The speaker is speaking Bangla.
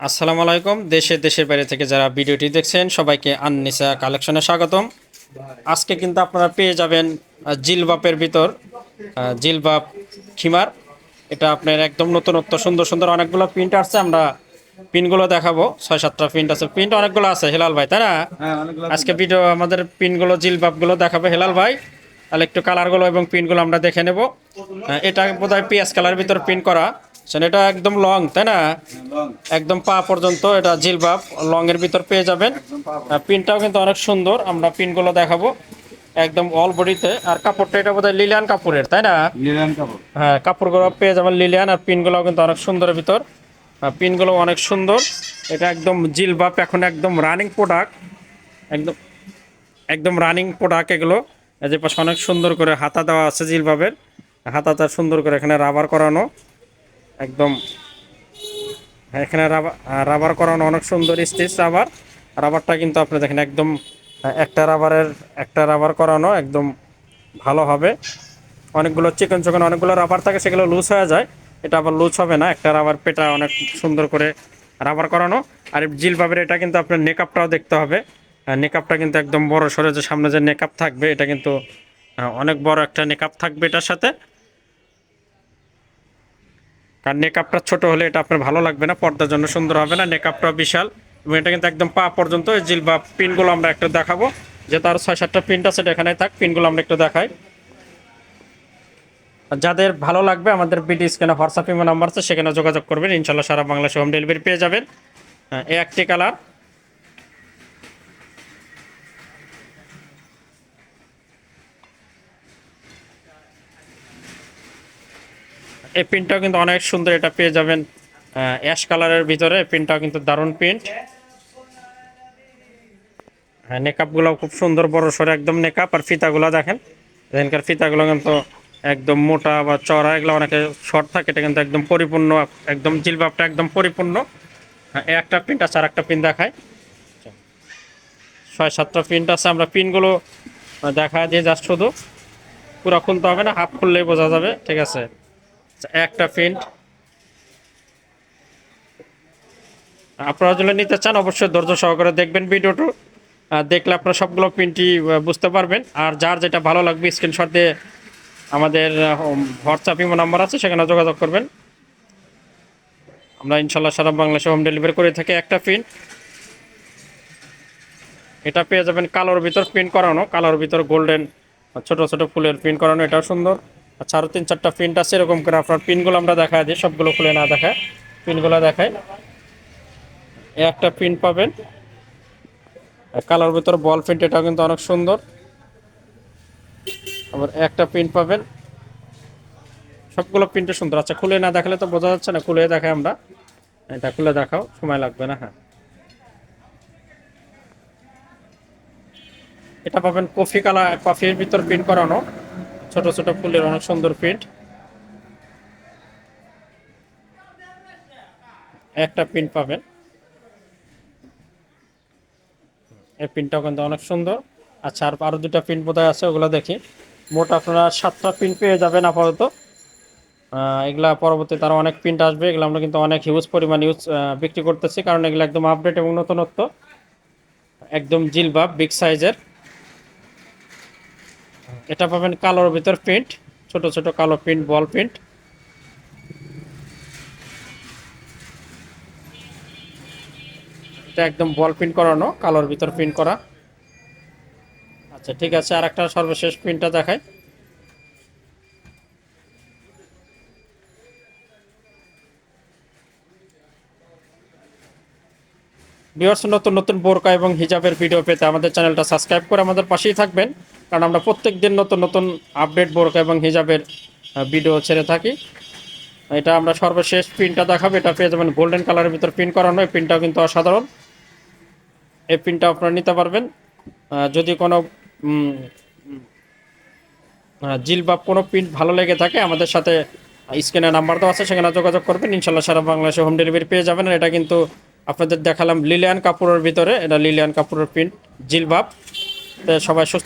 আসসালামু আলাইকুম। দেশে দেশের বাইরে থেকে যারা ভিডিওটি দেখছেন সবাইকে আননিসা কালেকশনে স্বাগতম। আজকে কিন্তু আপনারা পেয়ে যাবেন জিলবাপের ভিতর জিলবাপ খিমার। এটা আপনার একদম নতুনত্ব সুন্দর সুন্দর অনেকগুলো প্রিন্ট আসছে। আমরা পিনগুলো দেখাবো। ছয় সাতটা প্রিন্ট আছে। প্রিন্ট অনেকগুলো আছে হেলাল ভাই তাই না? হ্যাঁ আজকে ভিডিও আমাদের পিনগুলো জিলবাপগুলো দেখাবে হেলাল ভাই। তাহলে একটু কালারগুলো এবং পিনগুলো আমরা দেখে নেব। এটা বোধহয় পিএস কালার ভিতর প্রিন্ট করা। এটা একদম লং তাই না? একদম পা পর্যন্ত এটা জিলবাব লং এর ভিতর পেয়ে যাবেন। পিনটাও কিন্তু অনেক সুন্দর আমরা পিনগুলো দেখাবো। একদম অল বডিতে আর কাপড়টা এটা বোধহয় লিলিয়ান কাপড়ের তাই না? হ্যাঁ কাপড়গুলো পেয়ে যাবেন লিলিয়ান আর পিনগুলো কিন্তু অনেক সুন্দরের ভিতর। আর পিনগুলো অনেক সুন্দর। এটা একদম জিলবাব এখন একদম রানিং প্রোডাক্ট একদম একদম রানিং প্রোডাক্ট এগুলো। যে পাশে অনেক সুন্দর করে হাতা দেওয়া আছে জিলবাবের। হাতাটা সুন্দর করে এখানে রাবার করানো। একদম এখানে রাবার রাবার করানো অনেক সুন্দর স্টিচ রাবার। রাবারটা কিন্তু আপনি দেখেন একদম একটা রাবারের, একটা রাবার করানো একদম ভালো হবে। অনেকগুলো চিকন চিকন অনেকগুলো রাবার থাকে, সেগুলো লুজ হয়ে যায়। এটা আবার লুজ হবে না, একটা রাবার পেটা অনেক সুন্দর করে রাবার করানো। আর জিলবাবের এটা কিন্তু আপনার নেকআপটাও দেখতে হবে। নেকআপটা কিন্তু একদম বড় সরে যে সামনে যে নেকআপ থাকবে, এটা কিন্তু অনেক বড় একটা নেকআপ থাকবে এটার সাথে। কারণ নেকআপটা ছোট হলে এটা আপনার ভালো লাগবে না, পর্দার জন্য সুন্দর হবে না নেকআপটা বিশাল। এবং এটা কিন্তু একদম পা পর্যন্ত জিল বা পিনগুলো আমরা একটু দেখাবো। যে তার ছয় সাতটা প্রিন্ট আছে এখানে থাক, পিনগুলো আমরা একটু দেখাই। যাদের ভালো লাগবে, আমাদের বিডি স্ক্যানে হোয়াটসঅ্যাপ ইমো নাম্বার আছে, সেখানে যোগাযোগ করবেন। ইনশাল্লাহ সারা বাংলাদেশে হোম ডেলিভারি পেয়ে যাবেন। এই একটি কালার এই প্রিন্টটাও কিন্তু অনেক সুন্দর এটা পেয়ে যাবেন অ্যাশ কালারের ভিতরে। প্রিন্টটাও কিন্তু দারুণ প্রিন্ট হ্যাঁ নেকআপগুলো খুব সুন্দর, বড় সড়ো একদম নেকআপ আর ফিতাগুলো দেখেন, এখানকার ফিতাগুলো কিন্তু একদম মোটা বা চড়া এগুলো অনেকে শর্ট থাকে, এটা কিন্তু একদম পরিপূর্ণ, একদম জিলবাবটা একদম পরিপূর্ণ। হ্যাঁ একটা প্রিন্ট আছে আর একটা প্রিন্ট দেখায় ছয়, সাতটা প্রিন্ট আছে, আমরা পিনগুলো দেখা দিয়ে জাস্ট শুধু। পুরো খুলতে হবে না হাফ খুললেই বোঝা যাবে, ঠিক আছে? একটা প্রিন্ট। আপনারা যদি নিতে চান, অবশ্যই ধৈর্য সহকারে দেখবেন ভিডিওটা। দেখলে আপনারা সবগুলো প্রিন্টই বুঝতে পারবেন। আর যার যেটা ভালো লাগবে স্ক্রিনশট দিয়ে আমাদের হোয়াটসঅ্যাপ ইমো নাম্বার আছে, সেখানে যোগাযোগ করবেন। আমরা ইনশাল্লাহ সারা বাংলাদেশে হোম ডেলিভারি করে থাকি একটা প্রিন্ট এটা পেয়ে যাবেন কালোর ভিতর প্রিন্ট করানো। কালোর ভিতর গোল্ডেন ছোট ছোট ফুলের প্রিন্ট করানো, এটাও সুন্দর। আচ্ছা আরও তিন, চারটা প্রিন্ট আছে, এরকম করে আপনার পিনগুলো আমরা দেখা দিই, সবগুলো খুলে না দেখায় পিনগুলো দেখায়। একটা প্রিন্ট পাবেন। কালার ভিতর বল প্রিন্ট এটাও কিন্তু অনেক সুন্দর। আবার একটা প্রিন্ট পাবেন। সবগুলো প্রিন্টে সুন্দর। আচ্ছা খুলে না দেখালে তো বোঝা যাচ্ছে না, খুলে দেখাই আমরা। এটা খুলে দেখাও, সময় লাগবে না হ্যাঁ। এটা পাবেন কফি কালার কফির ভিতর প্রিন্ট করানো। ছোট ছোট ফুলের অনেক সুন্দর প্রিন্ট একটা প্রিন্ট পাবেন। এই প্রিন্টটাও কিন্তু অনেক সুন্দর। আচ্ছা আর আরও দুটা প্রিন্ট বোধহয় আছে, ওগুলো দেখি। মোট আপনারা সাতটা প্রিন্ট পেয়ে যাবেন আপাতত। এগুলা পরবর্তীতে আরও অনেক প্রিন্ট আসবে। এগুলো আমরা কিন্তু অনেক হিউজ পরিমাণ ইউজ বিক্রি করতেছি, কারণ এগুলো একদম আপডেট এবং নতুনত্ব। একদম জিলবাব বিগ সাইজের এটা পাবেন কালোর ভিতর প্রিন্ট, ছোট ছোট কালো প্রিন্ট, বল প্রিন্ট। এটা একদম বল প্রিন্ট করানো, কালোর ভিতর প্রিন্ট করা। আচ্ছা ঠিক আছে আর একটা সর্বশেষ প্রিন্টটা দেখাই। ভিউয়ার্স, নতুন নতুন বোরকা এবং হিজাবের ভিডিও পেতে আমাদের চ্যানেলটা সাবস্ক্রাইব করে আমাদের পাশেই থাকবেন। কারণ আমরা প্রত্যেক দিন নতুন নতুন আপডেট বোরকা এবং হিজাবের ভিডিও ছেড়ে থাকি। এটা আমরা সর্বশেষ প্রিন্টটা দেখাবো। এটা পেয়ে যাবেন গোল্ডেন কালারের ভিতর প্রিন্ট করানো। এই প্রিন্টটাও কিন্তু অসাধারণ। এই প্রিন্টটা আপনারা নিতে পারবেন। যদি কোনো জিল বা কোনো প্রিন্ট ভালো লেগে থাকে, আমাদের সাথে স্ক্রিনে নাম্বার দেওয়া আছে, সেখানে যোগাযোগ করবেন। ইনশাল্লাহ সারা বাংলাদেশে হোম ডেলিভারি পেয়ে যাবেন। এটা কিন্তু আপনাদের দেখালাম লিলিয়ান কাপুরের ভিতরে। এটা লিলিয়ান কাপুরের প্রিন্ট জিলবাব সবাই সুস্থ